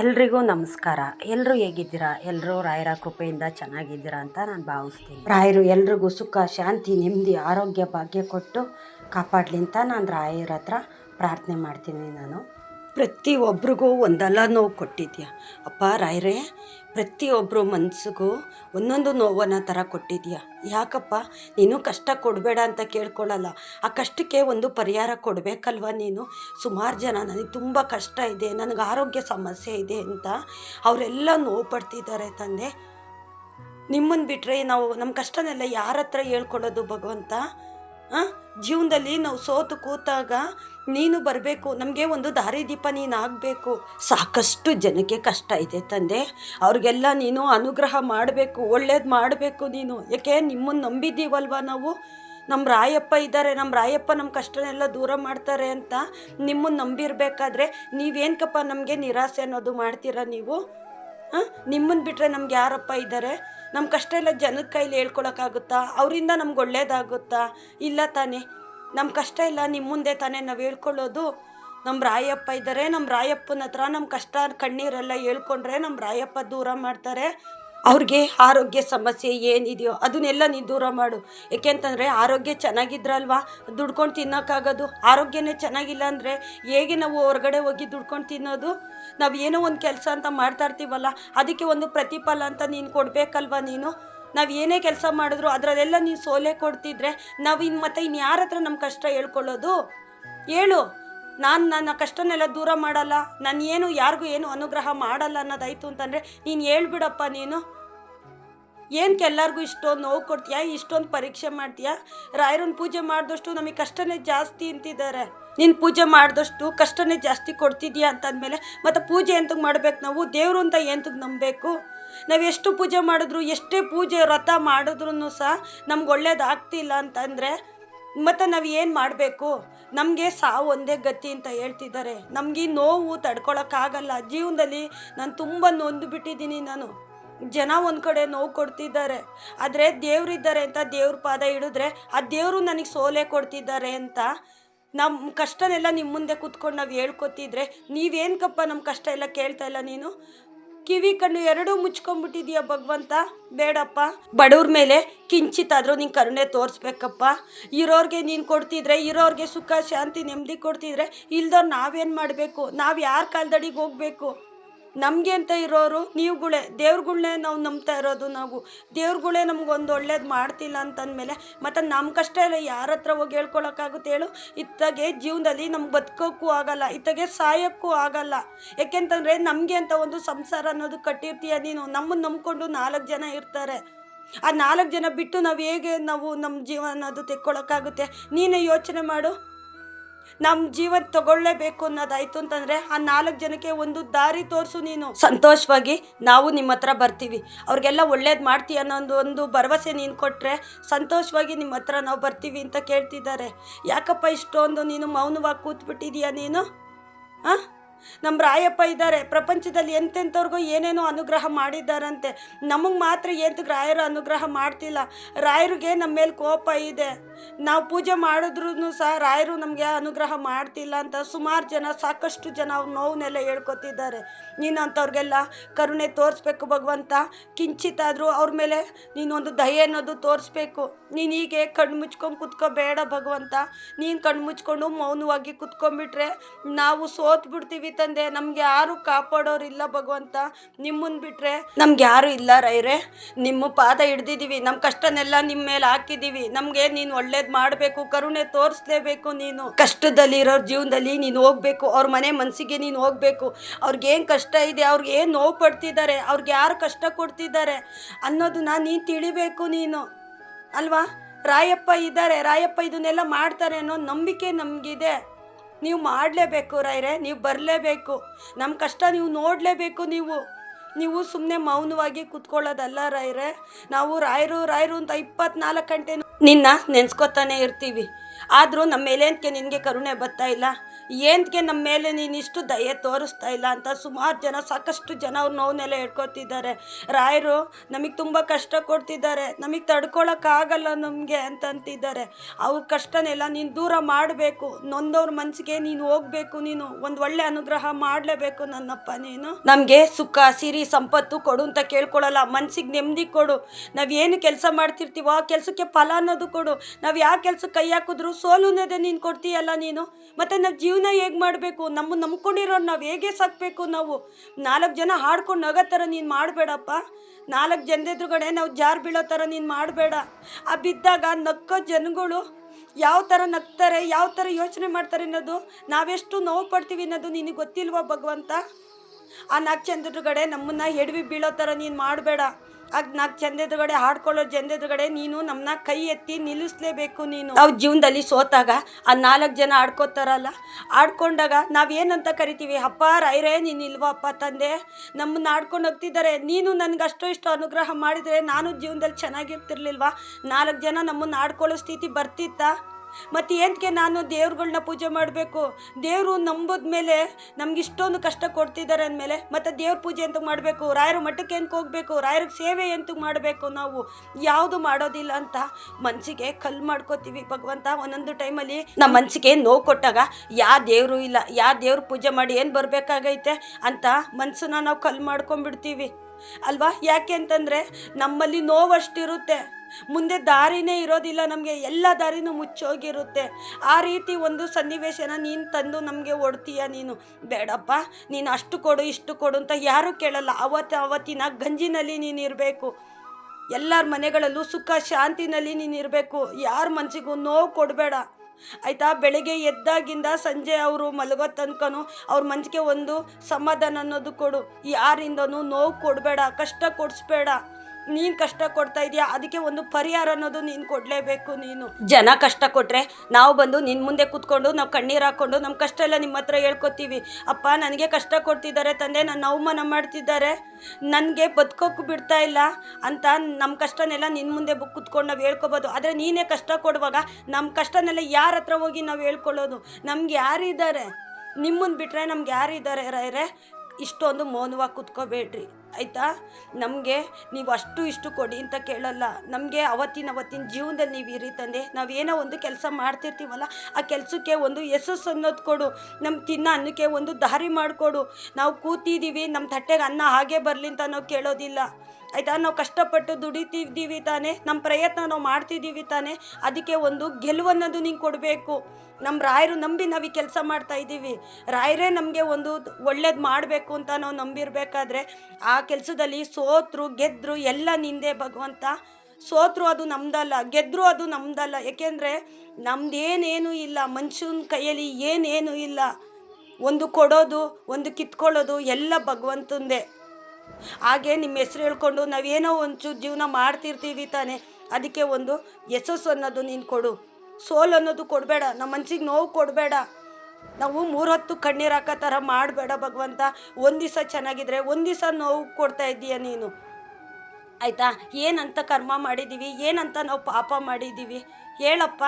ಎಲ್ರಿಗೂ ನಮಸ್ಕಾರ. ಎಲ್ಲರೂ ಹೇಗಿದ್ದೀರಾ? ಎಲ್ಲರೂ ರಾಯರ ಕೃಪೆಯಿಂದ ಚೆನ್ನಾಗಿದ್ದೀರಾ ಅಂತ ನಾನು ಭಾವಿಸ್ತೀನಿ. ರಾಯರು ಎಲ್ರಿಗೂ ಸುಖ, ಶಾಂತಿ, ನೆಮ್ಮದಿ, ಆರೋಗ್ಯ, ಭಾಗ್ಯ ಕೊಟ್ಟು ಕಾಪಾಡಲಿ ಅಂತ ನಾನು ರಾಯರ ಹತ್ರ ಪ್ರಾರ್ಥನೆ ಮಾಡ್ತೀನಿ ನಾನು. ಪ್ರತಿಯೊಬ್ಬರಿಗೂ ಒಂದಲ್ಲ ನೋವು ಕೊಟ್ಟಿದ್ಯಾ? ಅಪ್ಪ, ರಾಯರೇ ಪ್ರತಿಯೊಬ್ಬರು ಮನಸ್ಸಿಗೂ ಒಂದೊಂದು ನೋವನ್ನ ಥರ ಕೊಟ್ಟಿದ್ಯಾ? ಯಾಕಪ್ಪ? ನೀನು ಕಷ್ಟ ಕೊಡಬೇಡ ಅಂತ ಕೇಳ್ಕೊಳ್ಳಲ್ಲ ಆ ಕಷ್ಟಕ್ಕೆ ಒಂದು ಪರಿಹಾರ ಕೊಡಬೇಕಲ್ವ ನೀನು? ಸುಮಾರು ಜನ ನನಗೆ ತುಂಬ ಕಷ್ಟ ಇದೆ, ನನಗೆ ಆರೋಗ್ಯ ಸಮಸ್ಯೆ ಇದೆ ಅಂತ ಅವರೆಲ್ಲ ನೋವು ಪಡ್ತಿದ್ದಾರೆ ತಂದೆ. ನಿಮ್ಮನ್ನು ಬಿಟ್ಟರೆ ನಾವು ನಮ್ಮ ಕಷ್ಟನೆಲ್ಲ ಯಾರ ಹತ್ರ ಹೇಳ್ಕೊಳ್ಳೋದು ಭಗವಂತ? ಜೀವನದಲ್ಲಿ ನಾವು ಸೋತು ಕೂತಾಗ ನೀನು ಬರಬೇಕು, ನಮಗೆ ಒಂದು ದಾರಿದೀಪ ನೀನು ಆಗಬೇಕು ಸಾಕಷ್ಟು ಜನಕ್ಕೆ ಕಷ್ಟ ಇದೆ ತಂದೆ. ಅವ್ರಿಗೆಲ್ಲ ನೀನು ಅನುಗ್ರಹ ಮಾಡಬೇಕು, ಒಳ್ಳೇದು ಮಾಡಬೇಕು ನೀನು. ಯಾಕೆ ನಿಮ್ಮನ್ನು ನಂಬಿದ್ದೀವಲ್ವ ನಾವು? ನಮ್ಮ ರಾಯಪ್ಪ ಇದ್ದಾರೆ ನಮ್ಮ ರಾಯಪ್ಪ ನಮ್ಮ ಕಷ್ಟನೆಲ್ಲ ದೂರ ಮಾಡ್ತಾರೆ ಅಂತ ನಿಮ್ಮನ್ನು ನಂಬಿರಬೇಕಾದ್ರೆ ನೀವೇನಕ್ಕಪ್ಪ ನಮಗೆ ನಿರಾಸೆ ಅನ್ನೋದು ಮಾಡ್ತೀರಾ ನೀವು? ಹಾಂ? ನಿಮ್ಮನ್ನು ಬಿಟ್ಟರೆ ನಮ್ಗೆ ಯಾರಪ್ಪ ಇದ್ದಾರೆ ನಮ್ಮ ಕಷ್ಟ ಎಲ್ಲ ಜನದ ಕೈಲಿ ಹೇಳ್ಕೊಳಕ್ಕಾಗುತ್ತಾ? ಅವರಿಂದ ನಮ್ಗೆ ಒಳ್ಳೇದಾಗುತ್ತಾ? ಇಲ್ಲ ತಾನೇ. ನಮ್ಮ ಕಷ್ಟ ಎಲ್ಲ ನಿಮ್ಮ ಮುಂದೆ ತಾನೇ ನಾವು ಹೇಳ್ಕೊಳ್ಳೋದು. ನಮ್ಮ ರಾಯಪ್ಪ ಇದ್ದಾರೆ ನಮ್ಮ ರಾಯಪ್ಪನ ಹತ್ರ ನಮ್ಮ ಕಷ್ಟ ಕಣ್ಣೀರೆಲ್ಲ ಹೇಳ್ಕೊಂಡ್ರೆ ನಮ್ಮ ರಾಯಪ್ಪ ದೂರ ಮಾಡ್ತಾರೆ. ಅವ್ರಿಗೆ ಆರೋಗ್ಯ ಸಮಸ್ಯೆ ಏನಿದೆಯೋ ಅದನ್ನೆಲ್ಲ ನೀನು ದೂರ ಮಾಡು. ಏಕೆಂತಂದರೆ ಆರೋಗ್ಯ ಚೆನ್ನಾಗಿದ್ರಲ್ವಾ? ದುಡ್ಕೊಂಡು ತಿನ್ನೋಕ್ಕಾಗೋದು. ಆರೋಗ್ಯನೇ ಚೆನ್ನಾಗಿಲ್ಲ ಅಂದರೆ ಹೇಗೆ ನಾವು ಹೊರಗಡೆ ಹೋಗಿ ದುಡ್ಕೊಂಡು ತಿನ್ನೋದು? ನಾವು ಏನೋ ಒಂದು ಕೆಲಸ ಅಂತ ಮಾಡ್ತಾ ಇರ್ತೀವಲ್ಲ, ಅದಕ್ಕೆ ಒಂದು ಪ್ರತಿಫಲ ಅಂತ ನೀನು ಕೊಡಬೇಕಲ್ವ ನೀನು? ನಾವು ಏನೇ ಕೆಲಸ ಮಾಡಿದ್ರು ಅದರಲ್ಲೆಲ್ಲ ನೀನು ಸೋಲೆ ಕೊಡ್ತಿದ್ರೆ ನಾವು ಇನ್ನು ಮತ್ತೆ ಇನ್ನು ಯಾರ ಹತ್ರ ನಮ್ಮ ಕಷ್ಟ ಹೇಳ್ಕೊಳ್ಳೋದು? ಹೇಳು. ನಾನು ನನ್ನ ಕಷ್ಟನೆಲ್ಲ ದೂರ ಮಾಡಲ್ಲ, ನಾನು ಏನು, ಯಾರಿಗೂ ಏನು ಅನುಗ್ರಹ ಮಾಡಲ್ಲ ಅನ್ನೋದಾಯ್ತು ಅಂತಂದರೆ ನೀನು ಹೇಳ್ಬಿಡಪ್ಪ ನೀನು. ಏನಕ್ಕೆ ಎಲ್ಲರಿಗೂ ಇಷ್ಟೊಂದು ನೋವು ಕೊಡ್ತೀಯಾ, ಇಷ್ಟೊಂದು ಪರೀಕ್ಷೆ ಮಾಡ್ತೀಯಾ? ರಾಯರನ್ನ ಪೂಜೆ ಮಾಡಿದಷ್ಟು ನಮಗೆ ಕಷ್ಟನೇ ಜಾಸ್ತಿ ಅಂತಿದ್ದಾರೆ. ನೀನು ಪೂಜೆ ಮಾಡಿದಷ್ಟು ಕಷ್ಟನೇ ಜಾಸ್ತಿ ಕೊಡ್ತಿದ್ಯಾ ಅಂತಂದಮೇಲೆ ಮತ್ತು ಪೂಜೆ ಎಂತಕ್ಕೆ ಮಾಡ್ಬೇಕು ನಾವು? ದೇವರು ಅಂತ ಎಂತಕ್ಕೆ ನಂಬಬೇಕು? ನಾವು ಎಷ್ಟು ಪೂಜೆ ಮಾಡಿದ್ರು, ಎಷ್ಟೇ ಪೂಜೆ ವ್ರತ ಮಾಡಿದ್ರು ಸಹ ನಮ್ಗೆ ಒಳ್ಳೇದಾಗ್ತಿಲ್ಲ ಅಂತಂದರೆ ಮತ್ತು ನಾವು ಏನು ಮಾಡಬೇಕು? ನಮಗೆ ಸಾವು ಒಂದೇ ಗತಿ ಅಂತ ಹೇಳ್ತಿದ್ದಾರೆ. ನಮಗೆ ನೋವು ತಡ್ಕೊಳಕ್ಕಾಗಲ್ಲ. ಜೀವನದಲ್ಲಿ ನಾನು ತುಂಬ ನೊಂದು ಬಿಟ್ಟಿದ್ದೀನಿ ನಾನು. ಜನ ಒಂದು ಕಡೆ ನೋವು ಕೊಡ್ತಿದ್ದಾರೆ. ಆದರೆ ದೇವರಿದ್ದಾರೆ ಅಂತ ದೇವ್ರ ಪಾದ ಹಿಡಿದ್ರೆ ಆ ದೇವರು ನನಗೆ ಸೋಲೆ ಕೊಡ್ತಿದ್ದಾರೆ ಅಂತ ನಮ್ಮ ಕಷ್ಟನೆಲ್ಲ ನಿಮ್ಮ ಮುಂದೆ ಕೂತ್ಕೊಂಡು ನಾವು ಹೇಳ್ಕೊತಿದ್ರೆ ನೀವೇನಕ್ಕಪ್ಪ ನಮ್ಮ ಕಷ್ಟ ಎಲ್ಲ ಕೇಳ್ತಾ ಇಲ್ಲ ನೀನು? ಕಿವಿ ಕಣ್ಣು ಎರಡೂ ಮುಚ್ಕೊಂಡ್ಬಿಟ್ಟಿದೀಯ ಭಗವಂತ? ಬೇಡಪ್ಪ. ಬಡವ್ರ ಮೇಲೆ ಕಿಂಚಿತಾದರೂ ನೀನು ಕರುಣೆ ತೋರಿಸ್ಬೇಕಪ್ಪ. ಇರೋರಿಗೆ ನೀನು ಕೊಡ್ತಿದ್ರೆ, ಇರೋರಿಗೆ ಸುಖ, ಶಾಂತಿ, ನೆಮ್ಮದಿ ಕೊಡ್ತಿದ್ರೆ ಇಲ್ದವ್ರು ನಾವೇನು ಮಾಡಬೇಕು? ನಾವು ಯಾರ ಕಾಲ್ದಡಿಗೆ ಹೋಗಬೇಕು? ನಮಗೆ ಅಂತ ಇರೋರು ನೀವುಗಳೇ. ದೇವ್ರುಗಳ್ನೇ ನಾವು ನಂಬ್ತಾ ಇರೋದು ನಾವು. ದೇವ್ರುಗಳೇ ನಮ್ಗೊಂದು ಒಳ್ಳೇದು ಮಾಡ್ತಿಲ್ಲ ಅಂತಂದಮೇಲೆ ಮತ್ತು ನಮ್ಮ ಕಷ್ಟ ಎಲ್ಲ ಯಾರ ಹತ್ರ ಹೋಗಿ ಹೇಳ್ಕೊಳಕ್ಕಾಗುತ್ತೆ ಹೇಳು? ಇತ್ತಗೆ ಜೀವನದಲ್ಲಿ ನಮ್ಗೆ ಬದುಕೋಕ್ಕೂ ಆಗಲ್ಲ, ಇತ್ತಗೆ ಸಾಯೋಕ್ಕೂ ಆಗಲ್ಲ. ಯಾಕೆಂತಂದರೆ ನಮಗೆ ಅಂತ ಒಂದು ಸಂಸಾರ ಅನ್ನೋದು ಕಟ್ಟಿರ್ತೀಯ ನೀನು? ನಮ್ಮನ್ನು ನಂಬಿಕೊಂಡು ನಾಲ್ಕು ಜನ ಇರ್ತಾರೆ. ಆ ನಾಲ್ಕು ಜನ ಬಿಟ್ಟು ನಾವು ಹೇಗೆ ನಾವು ನಮ್ಮ ಜೀವನ ಅದು ತೆಕ್ಕೊಳಕ್ಕಾಗುತ್ತೆ? ನೀನೇ ಯೋಚನೆ ಮಾಡು. ನಮ್ಮ ಜೀವ ತಗೊಳ್ಳೇಬೇಕು ಅನ್ನೋದಾಯ್ತು ಅಂತಂದ್ರೆ ಆ ನಾಲ್ಕು ಜನಕ್ಕೆ ಒಂದು ದಾರಿ ತೋರಿಸು ನೀನು. ಸಂತೋಷವಾಗಿ ನಾವು ನಿಮ್ಮ ಹತ್ರ ಬರ್ತೀವಿ. ಅವ್ರಿಗೆಲ್ಲ ಒಳ್ಳೇದು ಮಾಡ್ತೀಯ ಅನ್ನೋ ಒಂದು ಒಂದು ಭರವಸೆ ನೀನು ಕೊಟ್ಟರೆ ಸಂತೋಷವಾಗಿ ನಿಮ್ಮ ಹತ್ರ ನಾವು ಬರ್ತೀವಿ ಅಂತ ಕೇಳ್ತಿದ್ದಾರೆ. ಯಾಕಪ್ಪ ಇಷ್ಟೊಂದು ನೀನು ಮೌನವಾಗಿ ಕೂತ್ಬಿಟ್ಟಿದೀಯ ನೀನು? ಹಾಂ ನಮ್ಮ ರಾಯಪ್ಪ ಇದ್ದಾರೆ. ಪ್ರಪಂಚದಲ್ಲಿ ಎಂತೆಂಥವ್ರಿಗೂ ಏನೇನೋ ಅನುಗ್ರಹ ಮಾಡಿದ್ದಾರಂತೆ. ನಮಗೆ ಮಾತ್ರ ಎಂತಕ್ಕೆ ರಾಯರು ಅನುಗ್ರಹ ಮಾಡ್ತಿಲ್ಲ. ರಾಯರಿಗೆ ನಮ್ಮ ಮೇಲೆ ಕೋಪ ಇದೆ. ನಾವು ಪೂಜೆ ಮಾಡಿದ್ರು ಸಹ ರಾಯರು ನಮಗೆ ಅನುಗ್ರಹ ಮಾಡ್ತಿಲ್ಲ ಅಂತ ಸುಮಾರು ಜನ, ಸಾಕಷ್ಟು ಜನ ಅವ್ರ ನೋವನ್ನೆಲ್ಲ ಹೇಳ್ಕೊತಿದ್ದಾರೆ. ನೀನು ಅಂಥವ್ರಿಗೆಲ್ಲ ಕರುಣೆ ತೋರಿಸ್ಬೇಕು ಭಗವಂತ. ಕಿಂಚಿತಾದರೂ ಅವ್ರ ಮೇಲೆ ನೀನೊಂದು ದಯೆ ಅನ್ನೋದು ತೋರಿಸ್ಬೇಕು. ನೀನು ಹೀಗೆ ಕಣ್ಣು ಮುಚ್ಕೊಂಡು ಕುತ್ಕೋಬೇಡ ಭಗವಂತ. ನೀನು ಕಣ್ಣು ಮುಚ್ಕೊಂಡು ಮೌನವಾಗಿ ಕುತ್ಕೊಂಡ್ಬಿಟ್ರೆ ನಾವು ಸೋತ್ ಬಿಡ್ತೀವಿ ತಂದೆ. ನಮ್ಗೆ ಯಾರು ಕಾಪಾಡೋರಿಲ್ಲ ಭಗವಂತ. ನಿಮ್ಮನ್ನು ಬಿಟ್ರೆ ನಮ್ಗೆ ಯಾರು ಇಲ್ಲ ರೈರೆ ನಿಮ್ಮ ಪಾದ ಹಿಡ್ದಿದ್ದೀವಿ ನಮ್ಮ ಕಷ್ಟನೆಲ್ಲ ನಿಮ್ಮ ಮೇಲೆ ಹಾಕಿದ್ದೀವಿ ನಮಗೆ ನೀನು ಒಳ್ಳೇದು ಮಾಡಬೇಕು, ಕರುಣೆ ತೋರಿಸ್ಲೇಬೇಕು ನೀನು. ಕಷ್ಟದಲ್ಲಿ ಇರೋರ್ ಜೀವನದಲ್ಲಿ ನೀನು ಹೋಗ್ಬೇಕು, ಅವ್ರ ಮನೆ ಮನಸ್ಸಿಗೆ ನೀನು ಹೋಗ್ಬೇಕು. ಅವ್ರಿಗೇನು ಕಷ್ಟ ಇದೆ, ಅವ್ರಿಗೆ ಏನು ನೋವು ಪಡ್ತಿದ್ದಾರೆ ಅವ್ರಿಗೆ ಯಾರು ಕಷ್ಟ ಕೊಡ್ತಿದ್ದಾರೆ ಅನ್ನೋದನ್ನ ನೀನು ತಿಳಿಬೇಕು ನೀನು. ಅಲ್ವಾ? ರಾಯಪ್ಪ ಇದ್ದಾರೆ ರಾಯಪ್ಪ ಇದನ್ನೆಲ್ಲ ಮಾಡ್ತಾರೆ ಅನ್ನೋ ನಂಬಿಕೆ ನಮಗಿದೆ. ನೀವು ಮಾಡಲೇಬೇಕು ರಾಯ್ರೆ, ನೀವು ಬರಲೇಬೇಕು. ನಮ್ಮ ಕಷ್ಟ ನೀವು ನೋಡಲೇಬೇಕು ನೀವು. ನೀವು ಸುಮ್ಮನೆ ಮೌನವಾಗಿ ಕೂತ್ಕೊಳ್ಳೋದಲ್ಲ ರಾಯ್ರೆ. ನಾವು ರಾಯರು ರಾಯರು ಅಂತ ಇಪ್ಪತ್ನಾಲ್ಕು ಗಂಟೆ ನಿನ್ನ ನೆನೆಸ್ಕೊತಾನೆ ಇರ್ತೀವಿ. ಆದರೂ ನಮ್ಮ ಮೇಲೆ ಅಂತಕ್ಕೆ ನಿನಗೆ ಕರುಣೆ ಬರ್ತಾ ಇಲ್ಲ? ಏಂತಕ್ಕೆ ನಮ್ಮ ಮೇಲೆ ನೀನು ಇಷ್ಟು ದಯೆ ತೋರಿಸ್ತಾ ಇಲ್ಲ ಅಂತ ಸುಮಾರು ಜನ, ಸಾಕಷ್ಟು ಜನ ಅವ್ರ ನೋವನ್ನೆಲ್ಲ ಹೇಳ್ಕೊತಿದ್ದಾರೆ ರಾಯರು ನಮಗೆ ತುಂಬ ಕಷ್ಟ ಕೊಡ್ತಿದ್ದಾರೆ. ನಮಗೆ ತಡ್ಕೊಳಕ್ಕಾಗಲ್ಲ ನಮಗೆ ಅಂತಂತಿದ್ದಾರೆ. ಅವ್ರ ಕಷ್ಟನೆಲ್ಲ ನೀನು ದೂರ ಮಾಡಬೇಕು. ನೊಂದವ್ರ ಮನಸ್ಸಿಗೆ ನೀನು ಹೋಗ್ಬೇಕು ನೀನು. ಒಂದು ಒಳ್ಳೆ ಅನುಗ್ರಹ ಮಾಡಲೇಬೇಕು ನನ್ನಪ್ಪ ನೀನು. ನಮಗೆ ಸುಖ, ಸಿರಿ, ಸಂಪತ್ತು ಕೊಡು ಅಂತ ಕೇಳ್ಕೊಳ್ಳಲ್ಲ ಮನ್ಸಿಗೆ ನೆಮ್ಮದಿ ಕೊಡು. ನಾವು ಏನು ಕೆಲಸ ಮಾಡ್ತಿರ್ತೀವೋ ಆ ಕೆಲಸಕ್ಕೆ ಫಲ ಅನ್ನೋದು ಕೊಡು. ನಾವು ಯಾವ ಕೆಲಸಕ್ಕೆ ಕೈ ಹಾಕಿದ್ರು ಸೋಲು ಅನ್ನೋದೇ ನೀನು ಕೊಡ್ತೀಯಲ್ಲ ನೀನು. ಮತ್ತು ನಾವು ಜೀವನ ಹೇಗೆ ಮಾಡಬೇಕು? ನಮ್ಮ ನಂಬ್ಕೊಂಡಿರೋರು ನಾವು ಹೇಗೆ ಸಾಕಬೇಕು ನಾವು? ನಾಲ್ಕು ಜನ ಹಾಡ್ಕೊಂಡು ನಗೋ ಥರ ನೀನು ಮಾಡಬೇಡಪ್ಪ. ನಾಲ್ಕು ಜನದೆದುರುಗಡೆ ನಾವು ಜಾರು ಬೀಳೋ ಥರ ನೀನು ಮಾಡಬೇಡ. ಆ ಬಿದ್ದಾಗ ನಕ್ಕೋ ಜನಗಳು ಯಾವ ಥರ ನಗ್ತಾರೆ, ಯಾವ ಥರ ಯೋಚನೆ ಮಾಡ್ತಾರೆ ಅನ್ನೋದು ನಾವೆಷ್ಟು ನೋವು ಪಡ್ತೀವಿ ಅನ್ನೋದು ನಿನಗೆ ಗೊತ್ತಿಲ್ವಾ ಭಗವಂತ? ಆ ನಾಲ್ಕು ಚಂದ್ರಗಡೆ ನಮ್ಮನ್ನ ಎಡವಿ ಬೀಳೋ ಥರ ನೀನು ಮಾಡಬೇಡ. ಆಗ ನಾಲ್ಕು ಚಂದೆದುರುಗಡೆ ಹಾಡ್ಕೊಳ್ಳೋ ಜನದೆದುರುಗಡೆ ನೀನು ನಮ್ಮನ್ನ ಕೈ ಎತ್ತಿ ನಿಲ್ಲಿಸ್ಲೇಬೇಕು ನೀನು. ನಾವು ಜೀವನದಲ್ಲಿ ಸೋತಾಗ ಆ ನಾಲ್ಕು ಜನ ಆಡ್ಕೋತಾರಲ್ಲ ಆಡ್ಕೊಂಡಾಗ ನಾವೇನಂತ ಕರಿತೀವಿ? ಅಪ್ಪ, ರೈರೇ, ನೀನು ಇಲ್ವಪ್ಪ ತಂದೆ, ನಮ್ಮನ್ನ ಆಡ್ಕೊಂಡು ಹೋಗ್ತಿದ್ದಾರೆ. ನೀನು ನನಗೆ ಅಷ್ಟೋ ಇಷ್ಟು ಅನುಗ್ರಹ ಮಾಡಿದರೆ ನಾನು ಜೀವನದಲ್ಲಿ ಚೆನ್ನಾಗಿರ್ತಿರ್ಲಿಲ್ವಾ? ನಾಲ್ಕು ಜನ ನಮ್ಮನ್ನು ಆಡ್ಕೊಳ್ಳೋ ಸ್ಥಿತಿ ಬರ್ತಿತ್ತಾ? ಮತ್ತು ಏನಕ್ಕೆ ನಾನು ದೇವ್ರುಗಳನ್ನ ಪೂಜೆ ಮಾಡಬೇಕು? ದೇವರು ನಂಬದ ಮೇಲೆ ನಮ್ಗೆ ಇಷ್ಟೊಂದು ಕಷ್ಟ ಕೊಡ್ತಿದ್ದಾರೆ ಅಂದಮೇಲೆ ಮತ್ತು ದೇವ್ರ ಪೂಜೆ ಅಂತ ಮಾಡಬೇಕು? ರಾಯರ ಮಠಕ್ಕೆ ಎಂತ ಹೋಗಬೇಕು? ರಾಯರಿಗೆ ಸೇವೆ ಅಂತ ಮಾಡಬೇಕು ನಾವು? ಯಾವುದು ಮಾಡೋದಿಲ್ಲ ಅಂತ ಮನಸ್ಸಿಗೆ ಕಲ್ಲು ಮಾಡ್ಕೋತೀವಿ ಭಗವಂತ. ಒಂದೊಂದು ಟೈಮಲ್ಲಿ ನಮ್ಮ ಮನಸ್ಸಿಗೆ ನೋವು ಕೊಟ್ಟಾಗ ಯಾವ ದೇವರು ಇಲ್ಲ, ಯಾ ದೇವ್ರ ಪೂಜೆ ಮಾಡಿ ಏನು ಬರಬೇಕಾಗೈತೆ ಅಂತ ಮನಸ್ಸನ್ನ ನಾವು ಕಲ್ಲು ಮಾಡ್ಕೊಂಡ್ಬಿಡ್ತೀವಿ. ಅಲ್ವಾ? ಯಾಕೆ ಅಂತಂದರೆ ನಮ್ಮಲ್ಲಿ ನೋವಷ್ಟಿರುತ್ತೆ. ಮುಂದೆ ದಾರಿನೇ ಇರೋದಿಲ್ಲ. ನಮಗೆ ಎಲ್ಲ ದಾರಿನೂ ಮುಚ್ಚೋಗಿರುತ್ತೆ. ಆ ರೀತಿ ಒಂದು ಸನ್ನಿವೇಶನ ನೀನು ತಂದು ನಮಗೆ ಒಡ್ತೀಯ ನೀನು? ಬೇಡಪ್ಪ, ನೀನು ಅಷ್ಟು ಕೊಡು, ಇಷ್ಟು ಕೊಡು ಅಂತ ಯಾರೂ ಕೇಳಲ್ಲ. ಅವತ್ತು ಅವತ್ತಿನ ಗಂಜಿನಲ್ಲಿ ನೀನು ಇರಬೇಕು. ಎಲ್ಲರ ಮನೆಗಳಲ್ಲೂ ಸುಖ, ಶಾಂತಿನಲ್ಲಿ ನೀನು ಇರಬೇಕು. ಯಾರ ಮನಸ್ಸಿಗೂ ನೋವು ಕೊಡಬೇಡ. ಆಯಿತಾ? ಬೆಳಿಗ್ಗೆ ಎದ್ದಾಗಿಂದ ಸಂಜೆ ಅವರು ಮಲಗೋ ತನಕನೂ ಅವ್ರ ಮನಸ್ಸಿಗೆ ಒಂದು ಸಮಾಧಾನ ಅನ್ನೋದು ಕೊಡು. ಯಾರಿಂದನೂ ನೋವು ಕೊಡಬೇಡ, ಕಷ್ಟ ಕೊಡಿಸ್ಬೇಡ. ನೀನು ಕಷ್ಟ ಕೊಡ್ತಾ ಇದೀಯಾ? ಅದಕ್ಕೆ ಒಂದು ಪರಿಹಾರ ಅನ್ನೋದು ನೀನು ಕೊಡಲೇಬೇಕು ನೀನು. ಜನ ಕಷ್ಟ ಕೊಟ್ಟರೆ ನಾವು ಬಂದು ನಿನ್ನ ಮುಂದೆ ಕೂತ್ಕೊಂಡು ನಾವು ಕಣ್ಣೀರು ಹಾಕೊಂಡು ನಮ್ಮ ಕಷ್ಟ ಎಲ್ಲ ನಿಮ್ಮ ಹತ್ರ ಹೇಳ್ಕೊತೀವಿ. ಅಪ್ಪ, ನನಗೆ ಕಷ್ಟ ಕೊಡ್ತಿದ್ದಾರೆ ತಂದೆ ನನ್ನ ಅವಮಾನ ಮಾಡ್ತಿದ್ದಾರೆ. ನನಗೆ ಬದುಕೋಕ್ಕೂ ಬಿಡ್ತಾ ಇಲ್ಲ ಅಂತ ನಮ್ಮ ಕಷ್ಟನೆಲ್ಲ ನಿನ್ನ ಮುಂದೆ ಬು- ಕೂತ್ಕೊಂಡು ನಾವು ಹೇಳ್ಕೊಬೋದು. ಆದರೆ ನೀನೇ ಕಷ್ಟ ಕೊಡುವಾಗ ನಮ್ಮ ಕಷ್ಟನೆಲ್ಲ ಯಾರ ಹತ್ರ ಹೋಗಿ ನಾವು ಹೇಳ್ಕೊಳ್ಳೋದು? ನಮ್ಗೆ ಯಾರಿದ್ದಾರೆ? ನಿಮ್ಮನ್ನು ಬಿಟ್ಟರೆ ನಮ್ಗೆ ಯಾರಿದ್ದಾರೆ ರೈರೆ? ಇಷ್ಟೊಂದು ಮೌನವಾಗಿ ಕುತ್ಕೋಬೇಡ್ರಿ, ಆಯಿತಾ? ನಮಗೆ ನೀವು ಅಷ್ಟು ಇಷ್ಟು ಕೊಡಿ ಅಂತ ಕೇಳಲ್ಲ. ನಮಗೆ ಅವತ್ತಿನ ಅವತ್ತಿನ ಜೀವನದಲ್ಲಿ ನೀವು ಇರಿ ತಂದೆ. ನಾವೇನೋ ಒಂದು ಕೆಲಸ ಮಾಡ್ತಿರ್ತೀವಲ್ಲ, ಆ ಕೆಲಸಕ್ಕೆ ಒಂದು ಯಶಸ್ಸು ಅನ್ನೋದು ಕೊಡು. ನಮ್ಮ ತಿನ್ನೋ ಅನ್ನಕ್ಕೆ ಒಂದು ದಾರಿ ಮಾಡಿಕೊಡು. ನಾವು ಕೂತಿದ್ದೀವಿ ನಮ್ಮ ತಟ್ಟೆಗೆ ಅನ್ನ ಹಾಗೆ ಬರಲಿ ಅಂತ ನಾವು ಕೇಳೋದಿಲ್ಲ. ಆಯಿತಾ ನಾವು ಕಷ್ಟಪಟ್ಟು ದುಡಿತಿದ್ದೀವಿ ತಾನೇ ನಮ್ಮ ಪ್ರಯತ್ನ ನಾವು ಮಾಡ್ತಿದ್ದೀವಿ ತಾನೇ, ಅದಕ್ಕೆ ಒಂದು ಗೆಲುವನ್ನೋದು ನೀನು ಕೊಡಬೇಕು. ನಮ್ಮ ರಾಯರು ನಂಬಿ ನಾವು ಈ ಕೆಲಸ ಮಾಡ್ತಾ ಇದ್ದೀವಿ. ರಾಯರೇ ನಮಗೆ ಒಂದು ಒಳ್ಳೇದು ಮಾಡಬೇಕು ಅಂತ ನಾವು ನಂಬಿರಬೇಕಾದ್ರೆ ಆ ಕೆಲಸದಲ್ಲಿ ಸೋತರು, ಗೆದ್ರು ಎಲ್ಲ ನಿಂದೆ ಭಗವಂತ. ಸೋತರು ಅದು ನಮ್ದಲ್ಲ, ಗೆದ್ರು ಅದು ನಮ್ದಲ್ಲ. ಏಕೆಂದರೆ ನಮ್ದೇನೇನು ಇಲ್ಲ ಮನುಷ್ಯನ ಕೈಯಲ್ಲಿ ಏನೇನು ಇಲ್ಲ. ಒಂದು ಕೊಡೋದು, ಒಂದು ಕಿತ್ಕೊಳ್ಳೋದು ಎಲ್ಲ ಭಗವಂತಂದೇ. ಹಾಗೆ ನಿಮ್ಮ ಹೆಸ್ರು ಹೇಳ್ಕೊಂಡು ನಾವೇನೋ ಒಂಚೂರು ಜೀವನ ಮಾಡ್ತಿರ್ತೀವಿ ತಾನೆ. ಅದಕ್ಕೆ ಒಂದು ಯಶಸ್ಸು ಅನ್ನೋದು ನೀನು ಕೊಡು. ಸೋಲು ಅನ್ನೋದು ಕೊಡಬೇಡ. ನಮ್ಮ ಮನ್ಸಿಗೆ ನೋವು ಕೊಡಬೇಡ. ನಾವು ಮೂರೊತ್ತು ಕಣ್ಣೀರು ಹಾಕೋ ಥರ ಮಾಡಬೇಡ ಭಗವಂತ. ಒಂದು ದಿವಸ ಚೆನ್ನಾಗಿದ್ರೆ ಒಂದು ದಿವಸ ನೋವು ಕೊಡ್ತಾ ಇದ್ದೀಯ ನೀನು. ಆಯಿತಾ? ಏನಂತ ಕರ್ಮ ಮಾಡಿದ್ದೀವಿ? ಏನಂತ ನಾವು ಪಾಪ ಮಾಡಿದ್ದೀವಿ? ಹೇಳಪ್ಪ.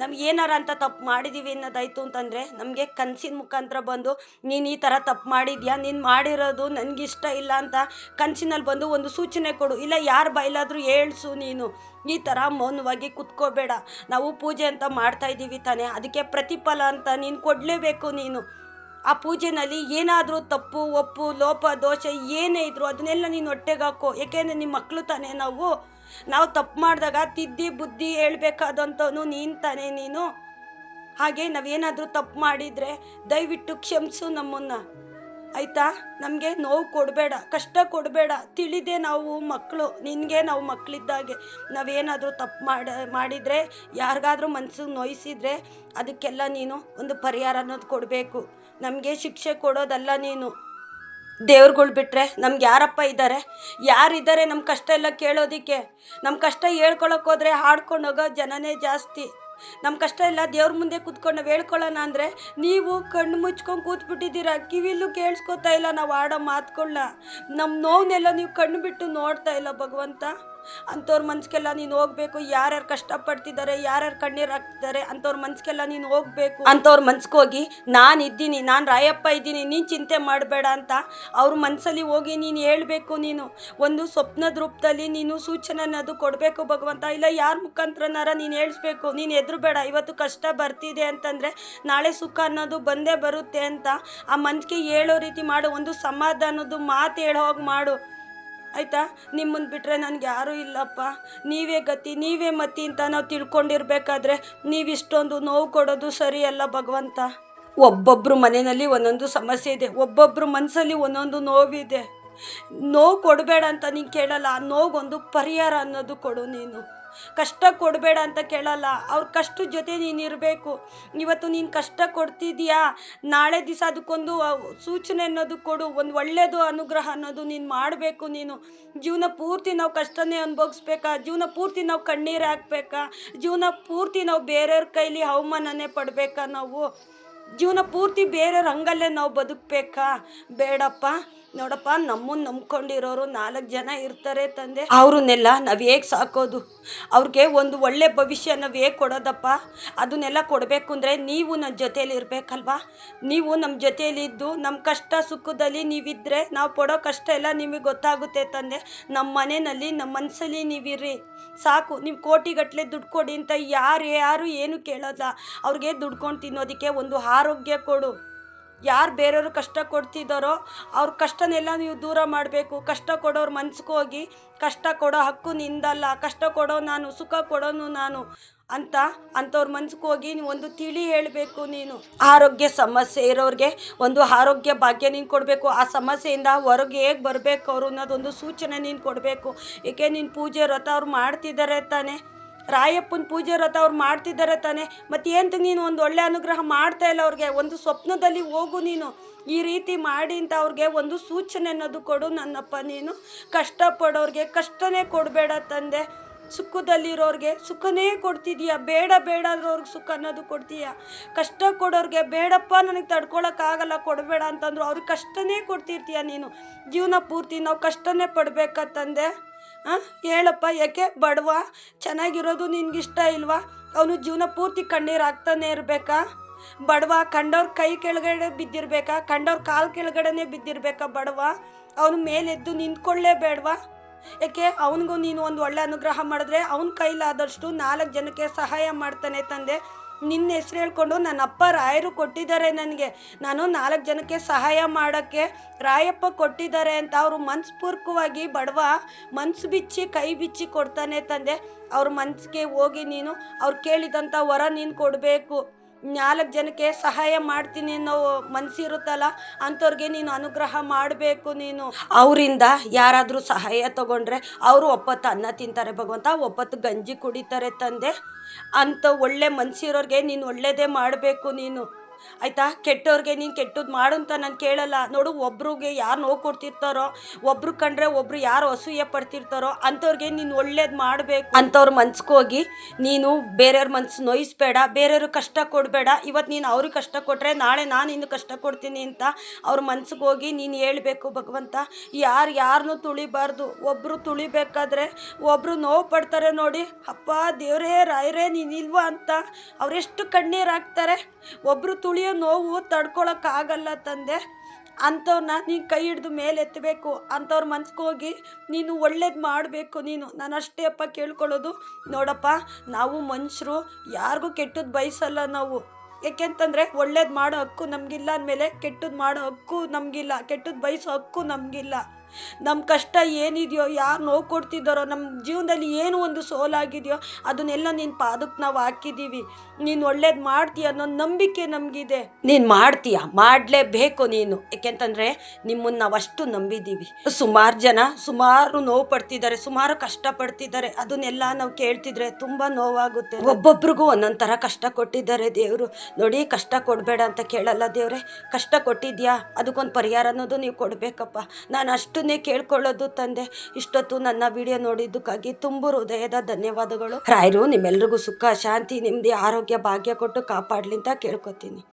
ನಮ್ಗೆ ಏನಾರ ಅಂತ ತಪ್ಪು ಮಾಡಿದ್ದೀವಿ ಅನ್ನೋದಾಯ್ತು ಅಂತಂದರೆ ನಮಗೆ ಕನಸಿನ ಮುಖಾಂತರ ಬಂದು, ನೀನು ಈ ಥರ ತಪ್ಪು ಮಾಡಿದ್ಯಾ? ನೀನು ಮಾಡಿರೋದು ನನಗಿಷ್ಟ ಇಲ್ಲ ಅಂತ ಕನಸಿನಲ್ಲಿ ಬಂದು ಒಂದು ಸೂಚನೆ ಕೊಡು. ಇಲ್ಲ, ಯಾರು ಬೈಲಾದರೂ ಹೇಳ್ಸು ನೀನು. ಈ ಥರ ಮೌನವಾಗಿ ಕುತ್ಕೋಬೇಡ. ನಾವು ಪೂಜೆ ಅಂತ ಮಾಡ್ತಾ ಇದ್ದೀವಿ ತಾನೇ. ಅದಕ್ಕೆ ಪ್ರತಿಫಲ ಅಂತ ನೀನು ಕೊಡಲೇಬೇಕು ನೀನು. ಆ ಪೂಜೆನಲ್ಲಿ ಏನಾದರೂ ತಪ್ಪು, ಒಪ್ಪು, ಲೋಪ, ದೋಷ ಏನೇ ಇದ್ರು ಅದನ್ನೆಲ್ಲ ನೀನು ಹೊಟ್ಟೆಗೆ ಹಾಕೋ. ಏಕೆಂದರೆ ನಿಮ್ಮ ಮಕ್ಕಳು ತಾನೇ ನಾವು. ನಾವು ತಪ್ಪು ಮಾಡಿದಾಗ ತಿದ್ದಿ ಬುದ್ಧಿ ಹೇಳ್ಬೇಕಾದಂಥವನು ನೀನು ನೀನು. ಹಾಗೆ ನಾವೇನಾದರೂ ತಪ್ಪು ಮಾಡಿದರೆ ದಯವಿಟ್ಟು ಕ್ಷಮಿಸು ನಮ್ಮನ್ನು. ಆಯಿತಾ? ನಮಗೆ ನೋವು ಕೊಡಬೇಡ, ಕಷ್ಟ ಕೊಡಬೇಡ. ತಿಳಿದೆ ನಾವು ಮಕ್ಕಳು, ನಿನಗೆ ನಾವು ಮಕ್ಕಳಿದ್ದಾಗೆ. ನಾವೇನಾದರೂ ತಪ್ಪು ಮಾಡ, ಮಾಡಿದರೆ, ಯಾರಿಗಾದ್ರೂ ಮನಸ್ಸಿಗೆ ನೋಯಿಸಿದರೆ ಅದಕ್ಕೆಲ್ಲ ನೀನು ಒಂದು ಪರಿಹಾರ ಅನ್ನೋದು ಕೊಡಬೇಕು. ನಮಗೆ ಶಿಕ್ಷೆ ಕೊಡೋದಲ್ಲ ನೀನು. ದೇವ್ರುಗಳು ಬಿಟ್ಟರೆ ನಮ್ಗೆ ಯಾರಪ್ಪ ಇದ್ದಾರೆ ಯಾರಿದ್ದಾರೆ ನಮ್ಮ ಕಷ್ಟ ಎಲ್ಲ ಕೇಳೋದಕ್ಕೆ? ನಮ್ಮ ಕಷ್ಟ ಹೇಳ್ಕೊಳಕ್ಕೆ ಹೋದ್ರೆ ಹಾಡ್ಕೊಂಡು ಹೋಗೋ ಜನನೇ ಜಾಸ್ತಿ. ನಮ್ಮ ಕಷ್ಟ ಎಲ್ಲ ದೇವ್ರ ಮುಂದೆ ಕೂತ್ಕೊಂಡು ನಾವು ಹೇಳ್ಕೊಳ್ಳೋಣ ಅಂದರೆ ನೀವು ಕಣ್ಣು ಮುಚ್ಕೊಂಡು ಕೂತ್ಬಿಟ್ಟಿದ್ದೀರಾ? ಕಿವಿಲ್ಲೂ ಕೇಳಿಸ್ಕೊತಾ ಇಲ್ಲ ನಾವು ಆಡೋ ಮಾತುಗಳನ್ನ ನಮ್ಮ ನೋವನ್ನೆಲ್ಲ ನೀವು ಕಣ್ಣು ಬಿಟ್ಟು ನೋಡ್ತಾ ಇಲ್ಲ ಭಗವಂತ. ಅಂಥವ್ರ ಮನ್ಸಿಗೆಲ್ಲ ನೀನು ಹೋಗ್ಬೇಕು. ಯಾರ್ಯಾರು ಕಷ್ಟಪಡ್ತಿದ್ದಾರೆ ಯಾರ್ಯಾರು ಕಣ್ಣೀರು ಹಾಕ್ತಿದ್ದಾರೆ ಅಂಥವ್ರ ಮನ್ಸಿಗೆಲ್ಲ ನೀನು ಹೋಗ್ಬೇಕು. ಅಂಥವ್ರ ಮನ್ಸಿಗೆ ಹೋಗಿ ನಾನು ಇದ್ದೀನಿ, ನಾನು ರಾಯಪ್ಪ ಇದ್ದೀನಿ, ನೀನು ಚಿಂತೆ ಮಾಡಬೇಡ ಅಂತ ಅವ್ರ ಮನಸ್ಸಲ್ಲಿ ಹೋಗಿ ನೀನು ಹೇಳಬೇಕು ನೀನು. ಒಂದು ಸ್ವಪ್ನದ ರೂಪದಲ್ಲಿ ನೀನು ಸೂಚನೆ ಅನ್ನೋದು ಕೊಡಬೇಕು ಭಗವಂತ. ಇಲ್ಲ, ಯಾರ ಮುಖಾಂತರನಾರ ನೀನು ಹೇಳಿಸ್ಬೇಕು. ನೀನು ಎದುರು ಬೇಡ ಇವತ್ತು ಕಷ್ಟ ಬರ್ತಿದೆ ಅಂತಂದರೆ ನಾಳೆ ಸುಖ ಅನ್ನೋದು ಬಂದೇ ಬರುತ್ತೆ ಅಂತ ಆ ಮನ್ಸಿಗೆ ಹೇಳೋ ರೀತಿ ಮಾಡು. ಒಂದು ಸಮಾಧಾನದ ಮಾತು ಹೇಳೋ ಹೋಗಿ ಮಾಡು. ಆಯಿತಾ? ನಿಮ್ಮನ್ನು ಬಿಟ್ಟರೆ ನನಗೆ ಯಾರೂ ಇಲ್ಲಪ್ಪ. ನೀವೇ ಗತಿ, ನೀವೇ ಮತಿ ಅಂತ ನಾವು ತಿಳ್ಕೊಂಡಿರ್ಬೇಕಾದ್ರೆ ನೀವು ಇಷ್ಟೊಂದು ನೋವು ಕೊಡೋದು ಸರಿಯಲ್ಲ ಭಗವಂತ. ಒಬ್ಬೊಬ್ಬರು ಮನೆಯಲ್ಲಿ ಒಂದೊಂದು ಸಮಸ್ಯೆ ಇದೆ ಒಬ್ಬೊಬ್ಬರು ಮನಸ್ಸಲ್ಲಿ ಒಂದೊಂದು ನೋವಿದೆ. ನೋವು ಕೊಡಬೇಡ ಅಂತ ನೀನು ಕೇಳಲ್ಲ, ಆ ನೋವೊಂದು ಪರಿಹಾರ ಅನ್ನೋದು ಕೊಡು ನೀನು. ಕಷ್ಟ ಕೊಡಬೇಡ ಅಂತ ಕೇಳಲ್ಲ. ಅವ್ರ ಕಷ್ಟದ ಜೊತೆ ನೀನು ಇರಬೇಕು. ಇವತ್ತು ನೀನು ಕಷ್ಟ ಕೊಡ್ತಿದ್ಯಾ? ನಾಳೆ ದಿವಸ ಅದಕ್ಕೊಂದು ಸೂಚನೆ ಅನ್ನೋದು ಕೊಡು. ಒಂದು ಒಳ್ಳೆಯದು ಅನುಗ್ರಹ ಅನ್ನೋದು ನೀನು ಮಾಡಬೇಕು ನೀನು. ಜೀವನ ಪೂರ್ತಿ ನಾವು ಕಷ್ಟನೇ ಅನುಭವಿಸ್ಬೇಕಾ? ಜೀವನ ಪೂರ್ತಿ ನಾವು ಕಣ್ಣೀರು ಹಾಕ್ಬೇಕಾ? ಜೀವನ ಪೂರ್ತಿ ನಾವು ಬೇರೆಯವ್ರ ಕೈಲಿ ಅವಮಾನನೇ ಪಡಬೇಕಾ ನಾವು? ಜೀವನ ಪೂರ್ತಿ ಬೇರೆಯವ್ರ ಹಂಗಲ್ಲೇ ನಾವು ಬದುಕಬೇಕಾ? ಬೇಡಪ್ಪ. ನೋಡಪ್ಪ ನಮ್ಮನ್ನು ನಂಬ್ಕೊಂಡಿರೋರು ನಾಲ್ಕು ಜನ ಇರ್ತಾರೆ ತಂದೆ. ಅವ್ರನ್ನೆಲ್ಲ ನಾವು ಹೇಗೆ ಸಾಕೋದು? ಅವ್ರಿಗೆ ಒಂದು ಒಳ್ಳೆ ಭವಿಷ್ಯ ನಾವು ಹೇಗೆ ಕೊಡೋದಪ್ಪ? ಅದನ್ನೆಲ್ಲ ಕೊಡಬೇಕು ಅಂದರೆ ನೀವು ನನ್ನ ಜೊತೇಲಿ ಇರಬೇಕಲ್ವಾ? ನೀವು ನಮ್ಮ ಜೊತೇಲಿ ಇದ್ದು ನಮ್ಮ ಕಷ್ಟ ಸುಖದಲ್ಲಿ ನೀವಿದ್ದರೆ ನಾವು ಪಡೋ ಕಷ್ಟ ಎಲ್ಲ ನಿಮಗೆ ಗೊತ್ತಾಗುತ್ತೆ ತಂದೆ. ನಮ್ಮ ಮನೆಯಲ್ಲಿ ನಮ್ಮ ಮನಸ್ಸಲ್ಲಿ ನೀವಿರ್ರಿ. ಸಾಕು ನೀವು ಕೋಟಿಗಟ್ಟಲೆ ದುಡ್ಡು ಕೊಡಿ ಅಂತ ಯಾರು ಯಾರು ಏನು ಕೇಳೋಲ್ಲ ಅವ್ರಿಗೆ ದುಡ್ಕೊಂಡು ತಿನ್ನೋದಕ್ಕೆ ಒಂದು ಆರೋಗ್ಯ ಕೊಡು. ಯಾರು ಬೇರೆಯವರು ಕಷ್ಟ ಕೊಡ್ತಿದ್ದಾರೋ ಅವ್ರ ಕಷ್ಟನೆಲ್ಲ ನೀವು ದೂರ ಮಾಡಬೇಕು. ಕಷ್ಟ ಕೊಡೋರು ಮನ್ಸಿಗೋಗಿ ಕಷ್ಟ ಕೊಡೋ ಹಕ್ಕು ನಿಂದಲ್ಲ. ಕಷ್ಟ ಕೊಡೋ ನಾನು, ಸುಖ ಕೊಡೋನು ನಾನು ಅಂತ ಅಂಥವ್ರ ಮನ್ಸಿಗೆ ಹೋಗಿ ನೀವು ಒಂದು ತಿಳಿ ಹೇಳಬೇಕು ನೀನು. ಆರೋಗ್ಯ ಸಮಸ್ಯೆ ಇರೋರಿಗೆ ಒಂದು ಆರೋಗ್ಯ ಭಾಗ್ಯ ನೀನು ಕೊಡಬೇಕು. ಆ ಸಮಸ್ಯೆಯಿಂದ ಹೊರಗೆ ಹೇಗೆ ಬರಬೇಕು ಅವರು ಅನ್ನೋದೊಂದು ಸೂಚನೆ ನೀನು ಕೊಡಬೇಕು. ಏಕೆ ನೀನು ಪೂಜೆ ವ್ರತ ಅವ್ರು ಮಾಡ್ತಿದ್ದಾರೆ ತಾನೇ? ರಾಯಪ್ಪನ ಪೂಜೆ ವ್ರತ ಅವ್ರು ಮಾಡ್ತಿದ್ದಾರೆ ತಾನೆ. ಮತ್ತು ಏನಂತ ನೀನು ಒಂದು ಒಳ್ಳೆ ಅನುಗ್ರಹ ಮಾಡ್ತಾ ಇಲ್ಲ ಅವ್ರಿಗೆ. ಒಂದು ಸ್ವಪ್ನದಲ್ಲಿ ಹೋಗು ನೀನು. ಈ ರೀತಿ ಮಾಡಿ ಅಂತ ಅವ್ರಿಗೆ ಒಂದು ಸೂಚನೆ ಅನ್ನೋದು ಕೊಡು ನನ್ನಪ್ಪ ನೀನು. ಕಷ್ಟಪಡೋರಿಗೆ ಕಷ್ಟನೇ ಕೊಡಬೇಡ ತಂದೆ. ಸುಖದಲ್ಲಿರೋರಿಗೆ ಸುಖನೇ ಕೊಡ್ತಿದೀಯ. ಬೇಡ ಬೇಡ ಅವ್ರಿಗೆ ಸುಖ ಅನ್ನೋದು ಕೊಡ್ತೀಯ. ಕಷ್ಟ ಕೊಡೋರಿಗೆ ಬೇಡಪ್ಪ ನನಗೆ ತಡ್ಕೊಳಕ್ಕಾಗಲ್ಲ ಕೊಡಬೇಡ ಅಂತಂದ್ರು ಅವ್ರಿಗೆ ಕಷ್ಟನೇ ಕೊಡ್ತಿರ್ತೀಯ ನೀನು. ಜೀವನ ಪೂರ್ತಿ ನಾವು ಕಷ್ಟನೇ ಪಡಬೇಕಾ ತಂದೆ? ಹಾಂ ಹೇಳಪ್ಪ, ಯಾಕೆ ಬಡವ? ಚೆನ್ನಾಗಿರೋದು ನಿನಗಿಷ್ಟ ಇಲ್ವಾ? ಅವನು ಜೀವನ ಪೂರ್ತಿ ಕಣ್ಣೀರು ಹಾಕ್ತಾನೆ ಇರಬೇಕಾ? ಬಡವ, ಕಂಡವ್ರ ಕೈ ಕೆಳಗಡೆ ಬಿದ್ದಿರ್ಬೇಕಾ? ಕಂಡವ್ರ ಕಾಲು ಕೆಳಗಡೆನೆ ಬಿದ್ದಿರ್ಬೇಕಾ ಬಡವ? ಅವನು ಮೇಲೆದ್ದು ನಿಂತ್ಕೊಳ್ಳೇ ಬೇಡವಾ ಯಾಕೆ? ಅವನಿಗೂ ನೀನು ಒಂದು ಒಳ್ಳೆ ಅನುಗ್ರಹ ಮಾಡಿದ್ರೆ ಅವನ ಕೈಲಾದಷ್ಟು ನಾಲ್ಕು ಜನಕ್ಕೆ ಸಹಾಯ ಮಾಡ್ತಾನೆ ತಂದೆ. ನಿನ್ನ ಹೆಸರು ಹೇಳ್ಕೊಂಡು ನನ್ನ ಅಪ್ಪ ರಾಯರು ಕೊಟ್ಟಿದ್ದಾರೆ ನನಗೆ. ನಾನು ನಾಲ್ಕು ಜನಕ್ಕೆ ಸಹಾಯ ಮಾಡೋಕ್ಕೆ ರಾಯಪ್ಪ ಕೊಟ್ಟಿದ್ದಾರೆ ಅಂತ ಅವರು ಮನಸ್ಪೂರ್ವಕವಾಗಿ ಬಡವ, ಮನ್ಸು ಬಿಚ್ಚಿ, ಕೈ ಬಿಚ್ಚಿ ಕೊಡ್ತಾನೆ ತಂದೆ. ಅವ್ರ ಮನಸ್ಸಿಗೆ ಹೋಗಿ ನೀನು, ಅವ್ರು ಕೇಳಿದಂಥ ವರ ನೀನು ಕೊಡಬೇಕು. ನಾಲ್ಕು ಜನಕ್ಕೆ ಸಹಾಯ ಮಾಡ್ತೀನಿ ಅನ್ನೋ ಮನಸ್ಸಿರುತ್ತಲ್ಲ ಅಂಥವ್ರಿಗೆ ನೀನು ಅನುಗ್ರಹ ಮಾಡಬೇಕು ನೀನು. ಅವರಿಂದ ಯಾರಾದರೂ ಸಹಾಯ ತಗೊಂಡ್ರೆ ಅವರು ಒಪ್ಪತ್ತು ಅನ್ನ ತಿಂತಾರೆ ಭಗವಂತ, ಒಪ್ಪತ್ತು ಗಂಜಿ ಕುಡಿತಾರೆ ತಂದೆ. ಅಂಥ ಒಳ್ಳೆ ಮನಸ್ಸಿರೋರಿಗೆ ನೀನು ಒಳ್ಳೆಯದೇ ಮಾಡಬೇಕು ನೀನು. ಆಯಿತಾ? ಕೆಟ್ಟವ್ರಿಗೆ ನೀನು ಕೆಟ್ಟದ್ದು ಮಾಡು ಅಂತ ನಾನು ಕೇಳಲ್ಲ. ನೋಡು, ಒಬ್ರಿಗೆ ಯಾರು ನೋವು ಕೊಡ್ತಿರ್ತಾರೋ, ಒಬ್ರು ಕಂಡ್ರೆ ಒಬ್ರು ಯಾರು ಅಸೂಯೆ ಪಡ್ತಿರ್ತಾರೋ, ಅಂಥವ್ರಿಗೆ ನೀನು ಒಳ್ಳೇದು ಮಾಡಬೇಕು. ಅಂಥವ್ರ ಮನ್ಸ್ಗೋಗಿ ನೀನು ಬೇರೆಯವ್ರ ಮನ್ಸು ನೋಯಿಸ್ಬೇಡ, ಬೇರೆಯವ್ರಿಗೆ ಕಷ್ಟ ಕೊಡಬೇಡ. ಇವತ್ತು ನೀನು ಅವ್ರಿಗೆ ಕಷ್ಟ ಕೊಟ್ಟರೆ ನಾಳೆ ನಾನು ಇನ್ನು ಕಷ್ಟ ಕೊಡ್ತೀನಿ ಅಂತ ಅವ್ರ ಮನ್ಸಿಗೆ ಹೋಗಿ ನೀನು ಹೇಳಬೇಕು ಭಗವಂತ. ಯಾರು ಯಾರನ್ನೂ ತುಳಿಬಾರ್ದು. ಒಬ್ಬರು ತುಳಿಬೇಕಾದ್ರೆ ಒಬ್ಬರು ನೋವು ಪಡ್ತಾರೆ ನೋಡಿ. ಅಪ್ಪ ದೇವರೇ, ರಾಯರೇ ನೀನಿಲ್ವಾ ಅಂತ. ಅವರೆಷ್ಟು ಕಣ್ಣೀರು ಹಾಕ್ತಾರೆ. ಒಬ್ಬರು ತುಳಿಯೋ ನೋವು ತಡ್ಕೊಳಕ್ಕಾಗಲ್ಲ ತಂದೆ. ಅಂಥವ್ರನ್ನ ನೀನು ಕೈ ಹಿಡ್ದು ಮೇಲೆ ಎತ್ತಬೇಕು ಅಂಥವ್ರ ಮನ್ಸಿಗೆ ಹೋಗಿ ನೀನು ಒಳ್ಳೇದು ಮಾಡಬೇಕು ನೀನು. ನಾನು ಅಷ್ಟೇ ಅಪ್ಪ ಕೇಳ್ಕೊಳ್ಳೋದು. ನೋಡಪ್ಪ, ನಾವು ಮನುಷ್ಯರು ಯಾರಿಗೂ ಕೆಟ್ಟದ್ದು ಬಯಸಲ್ಲ ನಾವು. ಏಕೆಂತಂದರೆ ಒಳ್ಳೇದು ಮಾಡೋ ಹಕ್ಕು ನಮಗಿಲ್ಲ ಅಂದಮೇಲೆ ಕೆಟ್ಟದ್ದು ಮಾಡೋ ಹಕ್ಕು ನಮಗಿಲ್ಲ. ಕೆಟ್ಟದ್ದು ಬಯಸೋ ಹಕ್ಕು ನಮಗಿಲ್ಲ. ನಮ್ಮ ಕಷ್ಟ ಏನಿದೆಯೋ, ಯಾರು ನೋವು ಕೊಡ್ತಿದ್ದಾರೋ ನಮ್ಮ ಜೀವನದಲ್ಲಿ ಏನು ಒಂದು ಸೋಲಾಗಿದೆಯೋ, ಅದನ್ನೆಲ್ಲ ನಿನ್ನ ಪಾದಕ್ಕೆ ನಾವು ಹಾಕಿದ್ದೀವಿ ನೀನು ಒಳ್ಳೇದು ಮಾಡ್ತೀಯ ಅನ್ನೋ ನಂಬಿಕೆ ನಮಗಿದೆ. ನೀನು ಮಾಡ್ತೀಯ? ಮಾಡಲೇಬೇಕು ನೀನು. ಏಕೆಂತಂದರೆ ನಿಮ್ಮನ್ನು ನಾವು ಅಷ್ಟು ನಂಬಿದ್ದೀವಿ ಸುಮಾರು ಜನ ಸುಮಾರು ನೋವು ಪಡ್ತಿದ್ದಾರೆ, ಸುಮಾರು ಕಷ್ಟಪಡ್ತಿದ್ದಾರೆ ಅದನ್ನೆಲ್ಲ ನಾವು ಕೇಳ್ತಿದ್ರೆ ತುಂಬ ನೋವಾಗುತ್ತೆ. ಒಬ್ಬೊಬ್ರಿಗೂ ಒಂದೊಂದು ಥರ ಕಷ್ಟ ಕೊಟ್ಟಿದ್ದಾರೆ ದೇವರು. ನೋಡಿ, ಕಷ್ಟ ಕೊಡಬೇಡ ಅಂತ ಕೇಳಲ್ಲ ದೇವ್ರೆ. ಕಷ್ಟ ಕೊಟ್ಟಿದ್ಯಾ? ಅದಕ್ಕೊಂದು ಪರಿಹಾರ ಅನ್ನೋದು ನೀವು ಕೊಡಬೇಕಪ್ಪ. ನಾನು ಅಷ್ಟನ್ನೇ ಕೇಳ್ಕೊಳ್ಳೋದು ತಂದೆ. ಇಷ್ಟೊತ್ತು ನನ್ನ ವಿಡಿಯೋ ನೋಡಿದ್ದಕ್ಕಾಗಿ ತುಂಬ ಹೃದಯದ ಧನ್ಯವಾದಗಳು. ರಾಯರು, ನಿಮ್ಮೆಲ್ರಿಗೂ ಸುಖ, ಶಾಂತಿ ನೆಮ್ಮದಿ ಆರೋಗ್ಯ, ಭಾಗ್ಯ ಕೊಟ್ಟು ಕಾಪಾಡಲಿ ಅಂತ ಕೇಳ್ಕೊತೀನಿ.